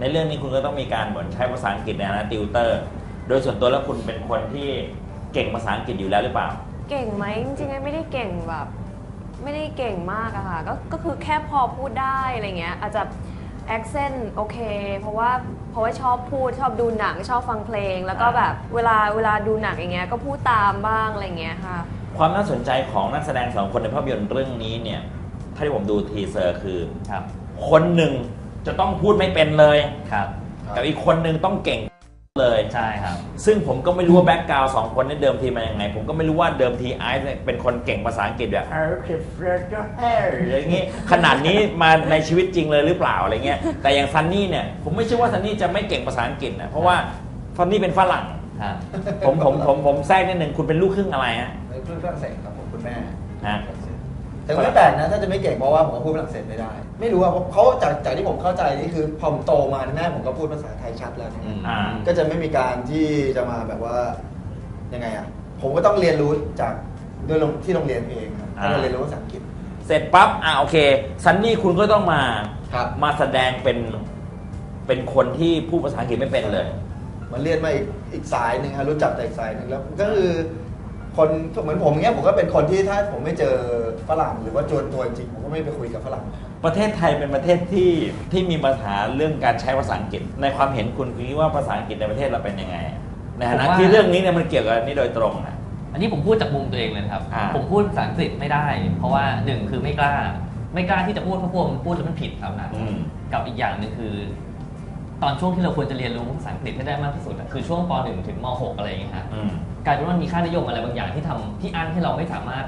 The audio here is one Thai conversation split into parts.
ในเรื่องนี้คุณก็ต้องมีการเหมือนใช้ภาษาอังกฤษในฐานะติวเตอร์ โดยส่วนตัวแล้วคุณเป็นคนที่เก่งภาษาอังกฤษอยู่แล้วหรือเปล่า เก่งไหมจริงๆไม่ได้เก่งแบบ ไม่ได้เก่งมากอะค่ะก็ก็คือแค่พอพูดได้อะไรเงี้ยอาจจะ accent โอเค เพราะว่าเพราะว่าชอบพูดชอบดูหนังชอบฟังเพลง แล้วก็แบบเวลาเวลาดูหนังอย่างเงี้ยก็พูดตามบ้างอะไรเงี้ยค่ะ ความน่าสนใจของนักแสดงสองคนในภาพยนตร์เรื่องนี้เนี่ย ถ้าที่ผมดูทีเซอร์คือครับ คนหนึ่ง จะต้องพูดไม่เป็นเลย ครับกับอีกคนหนึ่งต้องเก่งเลย ใช่ครับ ซึ่งผมก็ไม่รู้ว่าแบ็กกราวสองคนนี้เดิมทีมายังไง ผมก็ไม่รู้ว่าเดิมทีไอซ์เนี่ยเป็นคนเก่งภาษาอังกฤษแบบอะไรอย่างงี้ขนาดนี้มาในชีวิตจริงเลยหรือเปล่าอะไรเงี้ยแต่อย่างซันนี่เนี่ยผมไม่เชื่อว่าซันนี่จะไม่เก่งภาษาอังกฤษนะเพราะว่าซันนี่เป็นฝรั่งครับผมผมผมผมแทรกนิดนึงคุณเป็นลูกครึ่งอะไรฮะเป็นเพื่อนฝรั่งเศสครับผมคุณแม่ฮะ แต่ไม่แปลกนะ ถ้าจะไม่เก่งเพราะว่าผมก็พูดฝรั่งเศสไม่ได้ ไม่รู้ว่าเขาจากจากที่ผมเข้าใจนี่คือพอผมโตมาแม่ผมก็พูดภาษาไทยชัดแล้วเนี่ยอืมอ่า ก็จะไม่มีการที่จะมาแบบว่ายังไงอะผมก็ต้องเรียนรู้จากด้วยโรงที่โรงเรียนเองครับอ่าถ้าเราเรียนรู้ภาษาอังกฤษ เสร็จปั๊บอะโอเคซันนี่คุณก็ต้องมาครับ มาแสดงเป็นเป็นคนที่พูดภาษาอังกฤษไม่เป็นเลย มันเรียนมาอีกอีกสายหนึ่งครับรู้จักแต่อีกสายหนึ่งแล้วก็คือ คนเหมือนผมเงี้ยผมก็เป็นคนที่ถ้าผมไม่เจอฝรั่งหรือว่าจวนตัวจริงผมก็ไม่ไปคุยกับฝรั่ง ประเทศไทยเป็นประเทศที่ที่มีปัญหาเรื่องการใช้ภาษาอังกฤษ ในความเห็นคุณคุณคิดว่าภาษาอังกฤษในประเทศเราเป็นยังไงในฐานะผมว่า ที่เรื่องนี้เนี่ยมันเกี่ยวกับอันนี้โดยตรงนะ อันนี้ผมพูดจากมุมตัวเองเลยนะครับ อ่า ผมพูดภาษาอังกฤษไม่ได้ เพราะว่าหนึ่งคือไม่กล้า ไม่กล้าที่จะพูดเพราะพวกมันพูดแล้วมันผิดครับนะ อืม กับอีกอย่างหนึ่งคือ ตอนช่วงที่เราควรจะเรียนรู้ภาษาอังกฤษให้ได้มากที่สุดอะคือช่วงป .1 ถึงม .6 อะไรอย่างเงี้ยฮะอืมกลายเป็นว่ามันมีค่านิยมอะไรบางอย่างที่ทำที่อันให้เราไม่สามารถ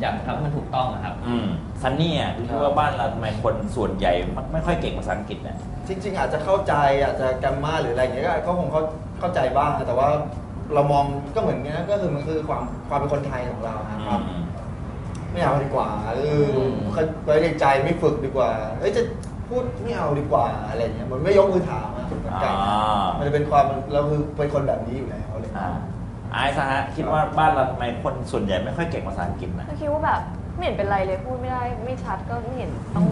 อยากทำให้มันถูกต้องอะครับอืมซันนี่อะคุณคิดว่าบ้านเราทำไมคนส่วนใหญ่ไม่ไม่ค่อยเก่งภาษาอังกฤษเนี่ยจริง ๆ อาจจะเข้าใจอาจจะแกรมมาหรืออะไรอย่างเงี้ยก็ก็คงเข้าเข้าใจบ้าง แต่ว่าเรามองก็เหมือนกันนะก็คือมันคือความความเป็นคนไทยของเราครับความอืมไม่เอาดีกว่าเออไว้ในใจไม่ฝึกดีกว่าเอ้ยจะ พูดไม่เอาดีกว่าอะไรเงี้ยมันไม่ยกมือถามอะเหมือนกันอ่ามันจะเป็นความเราคือเป็นคนแบบนี้อยู่แล้วอะไรอ่าเงี้ยไอซ์ฮะคิดว่าบ้านเราทำไมคนส่วนใหญ่ไม่ค่อยเก่งภาษาอังกฤษนะก็คิดว่าแบบไม่เห็นเป็นไรเลยพูดไม่ได้ไม่ชัดก็ไม่เห็นต้อง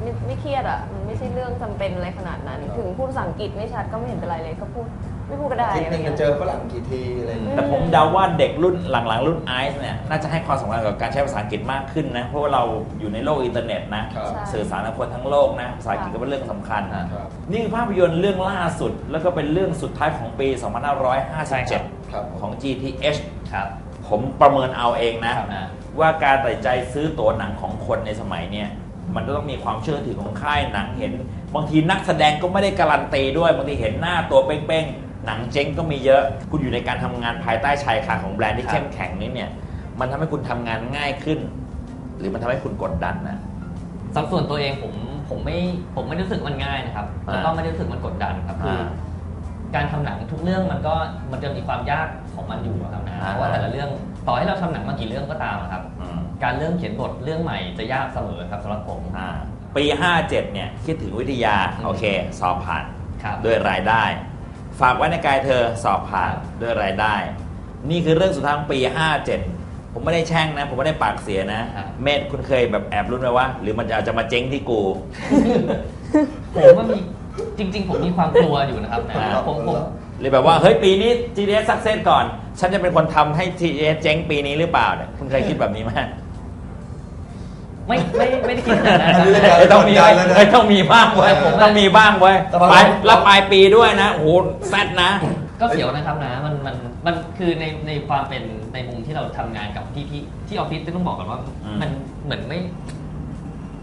ไม่ไม่เครียดอะมันไม่ใช่เรื่องจำเป็นอะไรขนาดนั้น ถึงพูดภาษาอังกฤษไม่ชัดก็ไม่เห็นเป็นไรเลยก็พูด ไม่พูดก็ได้อาทิตอะย์หไรนึงเงี้จะยเจอฝรั่งกี่ทีอะไรเงี้ยแต่ผมเดาว่าเด็กรุ่นหลังๆ รุ่นไอซ์เนี่ยน่าจะให้ความสำคัญกับการใช้ภาษาอังกฤษมากขึ้นนะ เพราะว่าเราอยู่ในโลกอินเทอร์เน็ตนะ ครับใช่สื่อสารกับคนทั้งโลกนะ ภาษาอังกฤษก็เป็นเรื่องสำคัญครับครับ นี่คือภาพยนตร์เรื่องล่าสุด แล้วก็เป็นเรื่องสุดท้ายของปี ใช่ครับ 2557 ครับของ GTH ครับ ผมประเมินเอาเองนะ ครับนะว่าการตัดสินใจซื้อตั๋วหนังของคนในสมัยเนี้ยมันจะต้องมีความเชื่อถือของค่ายหนังเห็น บางทีนักแสดงก็ไม่ได้การันตีด้วย บางทีเห็นหน้าตัวเป้งๆ หนังเจ๊งก็มีเยอะ คุณอยู่ในการทำงานภายใต้ชายคาของแบรนด์ที่ครับ เข้มแข็งนี้เนี่ย มันทำให้คุณทำงานง่ายขึ้น หรือมันทำให้คุณกดดันนะ สำหรับส่วนตัวเองผมผมไม่ผมไม่รู้สึกมันง่ายนะครับอ่า แล้วก็ไม่ได้รู้สึกมันกดดันครับคืออาการทำหนังทุกเรื่องมันก็มันจะมีความยากของมันอยู่อะครับนะอ่า เพราะว่าแต่ละเรื่องต่อให้เราทำหนังมากี่เรื่องก็ตามอะครับ อืมการเริ่มเขียนบทเรื่องใหม่จะยากเสมอครับสำหรับผมอ่าปี 57 เนี่ยคิดถึงวิทยาอืมโอเค สอบผ่าน ครับ ด้วยรายได้ ฝากไว้ในกายเธอสอบผ่านครับด้วยรายได้ นี่คือเรื่องสุดท้ายของปี 57 ผมไม่ได้แช่งนะ ผมไม่ได้ปากเสียนะ เมธคุณเคยแบบแอบรุ้นไหมว่า หรือมันจะจะมาเจ๊งที่กู ผมว่ามีจริง ๆ ผมมีความกลัวอยู่นะครับนะผมผมหรือแบบว่า เฮ้ย ปีนี้ GDS success ก่อน ฉันจะเป็นคนทำให้ GDS เจ๊งปีนี้หรือเปล่าเนี่ยคุณเคยคิดแบบนี้ไหม ไม่ไม่ไม่ได้คิดขนาดนั้นอันนี้นะเลยเอ้ยต้องมีไว้เอ้ยต้องมีบ้างไว้ยผมต้องมีบ้างไว้ยแต่ว่าปลายแล้วปลายปีด้วยนะโอ้โหแซดนะ ก็เสียวนะครับนะมันมันมันคือในในความเป็นในมุมที่เราทำงานกับพี่พี่ที่ออฟฟิศต้องบอกก่อนว่า อืมมันเหมือนไม่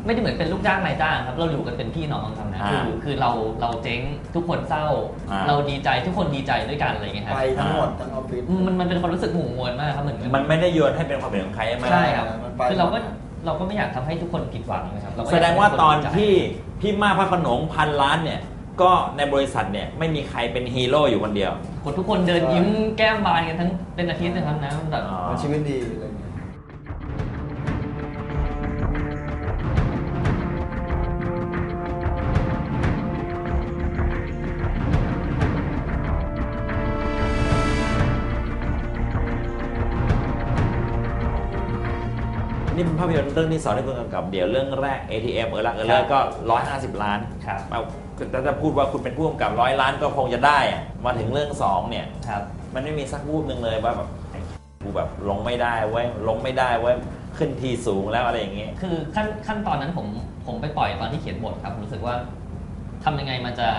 ไม่ได้เหมือนเป็นลูกจ้างนายจ้างครับ เราอยู่กันเป็นพี่น้องครับนะอ่าคือคือเราเราเจ๊งทุกคนเศร้า อ่า เราดีใจทุกคนดีใจด้วยกันอะไรอย่างเงี้ยครับไปทั้งหมดทั้งออฟฟิศ มันมันเป็นความรู้สึกหมู่มวลมากครับเหมือน มันไม่ได้โยนให้เป็นความเห็นของใครใช่ไหม ใช่ครับ มันไป คือเราก็ เราก็ไม่อยากทำให้ทุกคนผิดหวังนะครับเรก็แสดงว่าตอนยกให้ทุกคที่พี่มาพระโขนงพันล้านเนี่ย ก็ในบริษัทเนี่ยไม่มีใครเป็นฮีโร่อยู่คนเดียว คนทุกคนเดินยิ้มแก้มบานกันทั้งเป็นอาทิตย์นะครับนะแบบอ๋อมันชีวิตดีอะไรเงี้ย ภาพยนตร์เรื่องที่สองที่คุณกำกับเดี๋ยวเรื่องแรก ATM เออรักเออเลคอรับก็ 150 ล้านครับเอาถ้าจะพูดว่าคุณเป็นผู้กำกับร้อยล้านก็คงจะได้อะมาถึงเรื่องสองเนี่ยครับมันไม่มีสักวูบหนึ่งเลยว่าแบบไอ้กูแบบลงไม่ได้เว้ยลงไม่ได้เว้ยขึ้นทีสูงแล้วอะไรอย่างเงี้ยคือขั้นขั้นตอนนั้นผมผมไปปล่อยตอนที่เขียนบทครับรู้สึกว่าทำยังไงมันจะ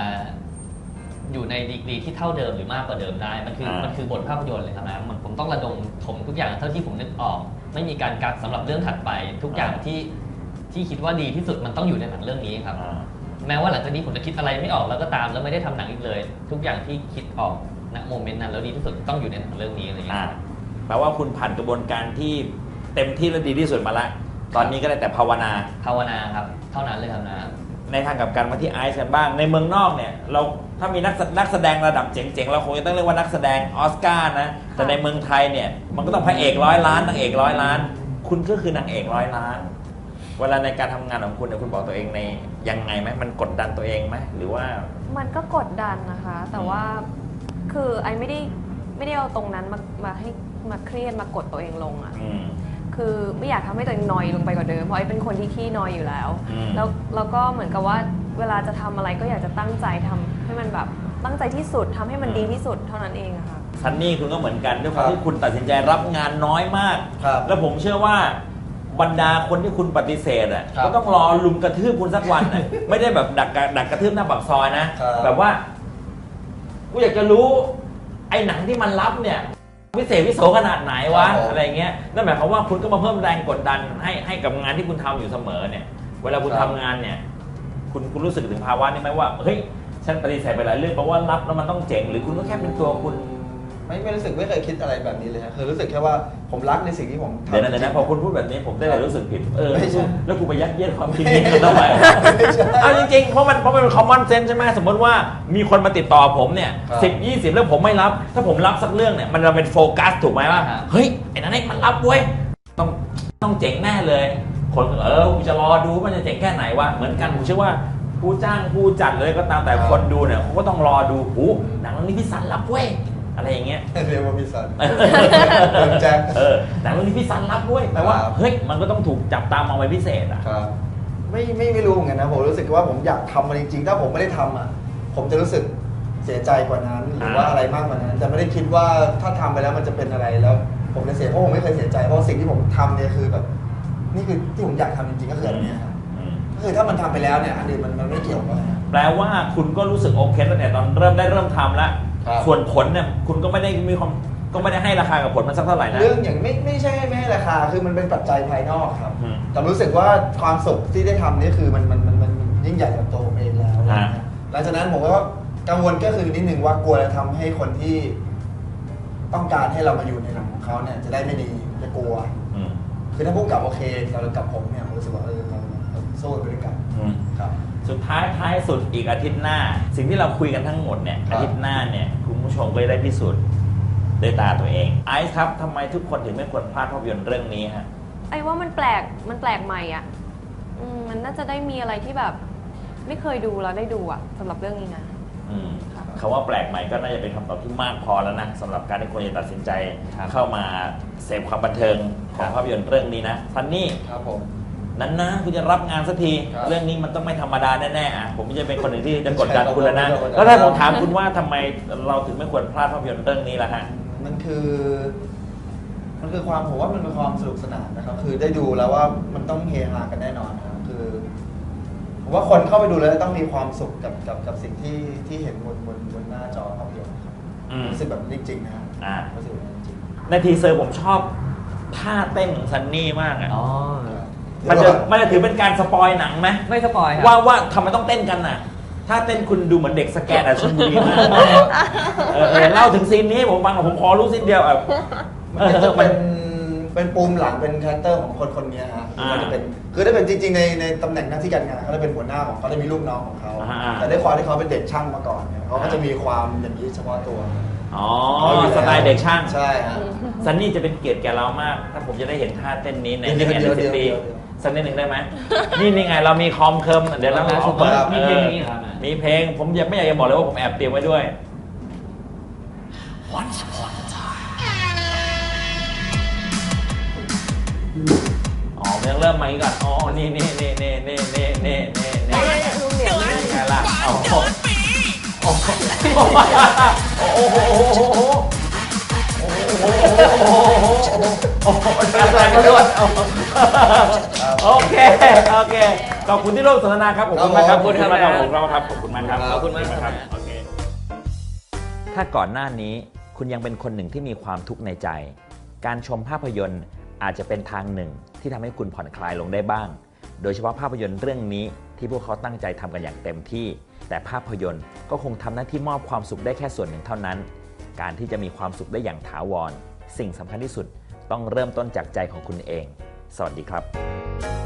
อยู่ในดีกรีที่เท่าเดิมหรือมากกว่าเดิมได้ มันคืออ่ามั มันคือบทภาพยนตร์เลยครับนะมันผมต้องระดมถมทุกอย่างเท่าที่ผมนึกออก ไม่มีการกักสำหรับเรื่องถัดไปทุกอย่างที่ที่คิดว่าดีที่สุดมันต้องอยู่ในหนังเรื่องนี้ครับ อ่า แม้ว่าหลังจากนี้ผมจะคิดอะไรไม่ออกแล้วก็ตามแล้วไม่ได้ทำหนังอีกเลย ทุกอย่างที่คิดออกณโมเมนต์นั้นแล้วดีที่สุดต้องอยู่ในหนังเรื่องนี้อะไรอย่างเงี้อ่ายแปลว่าคุณผ่านกระบวนการที่เต็มที่และดีที่สุดมาละ ตอนนี้ก็ได้แต่ภาวนา ภาวนาครับ เท่านั้นเลยครับนะ ในทางกลับกันมาที่ไอซ์กันบ้าง ในเมืองนอกเนี่ยเราถ้ามีนักแสนักแสดงระดับเจ๋งๆเราคงจะต้องเรียกว่านักแสดงออสการ์นะแต่ในเมืองไทยเนี่ยมันก็ต้องพระเอกร้อยล้านนางเอกร้อยล้าน คุณก็คือนางเอกร้อยล้าน เวลาในการทำงานของคุณเนี่ยคุณบอกตัวเองในยังไงไหมมันกดดันตัวเองไหมหรือว่า มันก็กดดันนะคะ แต่ว่าคือไอไม่ได้ไม่ได้เอาตรงนั้นมามาให้มาเครียดมากดตัวเองลงอะอืม คือไม่อยากทำให้ตัวเองนอยลงไปกว่าเดิมเพราะไอ้เป็นคนที่ขี้นอยอยู่แล้วอืมแล้วแล้วก็เหมือนกับว่าเวลาจะทำอะไรก็อยากจะตั้งใจทำให้มันแบบตั้งใจที่สุดทำให้มันดีที่สุดเท่านั้นเองอะค่ะซันนี่คุณก็เหมือนกันด้วยความครับที่คุณตัดสินใจรับงานน้อยมากครับแล้วผมเชื่อว่าบรรดาคนที่คุณปฏิเสธอะครับก็ต้องรอลุมกระทืบคุณสักวันน่ะไม่ได้แบบดักกระดักกระทืบหน้าปากซอยนะครับแบบว่ากูอยากจะรู้ไอ้หนังที่มันรับเนี่ย วิเศษวิโสขนาดไหนวะอะไรเงี้ยนั่นหมายความว่าคุณก็มาเพิ่มแรงกดดันให้ให้กับงานที่คุณทำอยู่เสมอเนี่ย เวลาคุณทำงานเนี่ย คุณคุณรู้สึกถึงภาวะนี้ไหมว่าเฮ้ยฉันปฏิเสธไปหลายเรื่องเพราะว่ารับแล้วมันต้องเจ๋งหรือคุณก็แค่เป็นตัวคุณ ไม่ไม่รู้สึกไม่เคยคิดอะไรแบบนี้เลยฮะคือรู้สึกแค่ว่าผมรักในสิ่งที่ผมทำเดี๋ยวนะเดี๋ยวนะพอคุณพูดแบบนี้ผมได้แต่รู้สึกผิดเออไม่ใช่แล้วกูไปยัดเยียดความคิดนี้กันทำไมไม่ใช่เอาจริงๆเพราะมันเพราะมันเป็น common sense ใช่ไหมสมมติว่ามีคนมาติดต่อผมเนี่ยครับสิบยี่สิบแล้วผมไม่รับ ถ้าผมรับสักเรื่องเนี่ยมันจะเป็นโฟกัสถูกไหมว่าครับเฮ้ยไอ้นั่นไอ้มันรับเว้ยต้องต้องเจ๋งแน่เลย คนก็เออกูจะรอดูมันจะเจ๋งแค่ไหนวะเหมือนกันผมเชื่อว่าผู้จ้างผู้จัดเลยก็ตามแต่ครับคนดูเนี่ยเขาก็ต้องรอดูหูหนังเรื่องนี้พี่สันรับเว้ย อะไรอย่างเงี้ยเรียกว่าพี่สันเดินแจ็คเออหนังเรื่องนี้พี่สันรับด้วยแปลว่าครับเฮ้ยมันก็ต้องถูกจับตามองเป็นพิเศษอะครับไม่ไม่ไม่รู้เหมือนกันนะผมรู้สึกว่าผมอยากทำมันจริงๆ ถ้าผมไม่ได้ทำอะ ผมจะรู้สึกเสียใจกว่านั้น หรือว่าอ่าอะไรมากกว่านั้นแต่ไม่ได้คิดว่าถ้าทำไปแล้วมันจะเป็นอะไรแล้ว ผมจะเสียเพราะผมไม่เคยเสียใจเพราะสิ่งที่ผมทำเนี่ยคือแบบ นี่คือที่ผมอยากทำจริงๆก็คืออันเนี้ยครับอืมก็คือถ้ามันทำไปแล้วเนี่ยอันอื่นมันมันไม่เกี่ยวกันนะแปลว่าคุณก็รู้สึกโอเคตั้งแต่ตอนเริ่มได้เริ่มทำแล้วครับ ส่วนผลเนี่ยคุณก็ไม่ได้มีความก็ไม่ได้ให้ราคากับผลมันสักเท่าไหร่นะ เรื่องอย่างไม่ไม่ใช่ไม่ให้ราคาคือมันเป็นปัจจัยภายนอกครับ อืมแต่รู้สึกว่าความสุขที่ได้ทำนี่คือมันมันมันมันยิ่งใหญ่กับตัวผมเองแล้วอ่าหลังจากนั้นผมก็กังวลก็คือนิดนึงว่ากลัวจะทำให้คนที่ ต้องการให้เรามาอยู่ในหนังของเขาเนี่ย จะได้ไม่ดีจะกลัว อืมคือถ้าพวกกับโอเคเรากับผมเนี่ยผมรู้สึกว่าเออเราเราสู้ไปด้วยกันอืม ครับ สุดท้ายท้ายสุดอีกอาทิตย์หน้า สิ่งที่เราคุยกันทั้งหมดเนี่ยครับอาทิตย์หน้าเนี่ยคุณผู้ชมก็จะได้พิสูจน์ด้วยตาตัวเองไอซ์ครับทำไมทุกคนถึงไม่ควรพลาดภาพยนตร์เรื่องนี้ฮะไอ้ว่ามันแปลกมันแปลกใหม่อะอืมมันน่าจะได้มีอะไรที่แบบ ไม่เคยดูแล้วได้ดูอะสำหรับเรื่องนี้นะอืมครับคำว่าแปลกใหม่ก็น่าจะเป็นคำตอบที่มากพอแล้วนะสำหรับการที่คนจะตัดสินใจครับเข้ามาเสพความบันเทิงของครับภาพยนตร์เรื่องนี้นะซันนี่ครับผม นั้นนะคุณจะรับงานสักที ครับเรื่องนี้มันต้องไม่ธรรมดาแน่ๆอะผมจะเป็นคนหนึ่งที่จะกดดันใช่ครับคุณแล้วนะผมจะกดดันแล้วถ้าผมถามคุณว่าทำไมเราถึงไม่ควรพลาดภาพยนตร์เรื่องนี้ล่ะฮะ มันคือ มันคือความผมว่ามันเป็นความสนุกสนานนะครับ คือได้ดูแล้วว่ามันต้องเฮฮากันแน่นอนนะครับคือผมว่าคนเข้าไปดูแล้วต้องมีความสุขกับกับกับสิ่งที่ที่เห็นบนบนบนหน้าจอภาพยนตร์นะครับอืมรู้สึกแบบนี้จริงๆนะครับอ่า รู้สึกแบบนี้จริง ในทีเซอร์ผมชอบท่าเต้นของซันนี่มากอะ อ๋อๆ มันเดี๋จะยวก่อนมันจะถือเป็นการสปอยหนังไหมไม่สปอยครับว่าว่าทำไมต้องเต้นกันน่ะ ถ้าเต้นคุณดูเหมือนเด็กสแกนอะชลบุรีมากเออเออเล่าถึงซีนนี้ให้ผมฟังหน่อยผมขอรู้ซีนเดียวอะมันก็จะเป็นเป็นปูมหลังเป็นคาแรคเตอร์ของคนคนนี้ฮะอ่ามันจะเป็นคือถ้าเป็นจริงๆในในตำแหน่งหน้าที่การงานเขาจะเป็นหัวหน้าของเขาจะมีลูกน้องของเขาอ่า แต่ด้วยความที่เขาเป็นเด็กช่างมาก่อนเนี่ยเขาก็จะมีความอย่างนี้เฉพาะตัวอ๋อสไตล์เด็กช่าง ใช่ฮะ ซันนี่จะเป็นเกียรติแก่เรามาก ถ้าผมจะได้เห็นท่าเต้นนี้ในเดี๋ในยวแอนเดี๋ยวซิเดี๋ยวตีเดี๋ยวเดี๋ยว สักนิดหนึ่งได้ไหม นี่นี่ไงเรามีคอมเคิมเดี๋ยวเราเอาเอาเปิดมีเพลงนี้เหรอครับมีเพลงผมยังไม่อยากจะบอกเลยว่าผมแอบเตรียมไว้ด้วย Once upon a time อ๋อมันยังเริ่มมาอีกก่อน อ๋อ นี่นี่นี่นี่นี่นี่นี่นี่นี่ลุงเหนียวนี่ไงล่ะโอ้โหโอ้โหโอ้โห โอ้โหโอ้โหโอ้โหโอ้โหโอ้โหอะไรกันด้วยโอเค โอเค ขอบคุณที่ร่วมสนทนาครับ ขอบคุณมากครับขอบคุณครับมากครับขอบคุณมากครับ ขอบคุณมากครับ ขอบคุณมากครับ โอเค ถ้าก่อนหน้านี้คุณยังเป็นคนหนึ่งที่มีความทุกข์ในใจ การชมภาพยนตร์อาจจะเป็นทางหนึ่งที่ทำให้คุณผ่อนคลายลงได้บ้าง โดยเฉพาะภาพยนตร์เรื่องนี้ที่พวกเขาตั้งใจทำกันอย่างเต็มที่ แต่ภาพยนตร์ก็คงทำหน้าที่มอบความสุขได้แค่ส่วนหนึ่งเท่านั้น การที่จะมีความสุขได้อย่างถาวร สิ่งสำคัญที่สุดต้องเริ่มต้นจากใจของคุณเอง สวัสดีครับ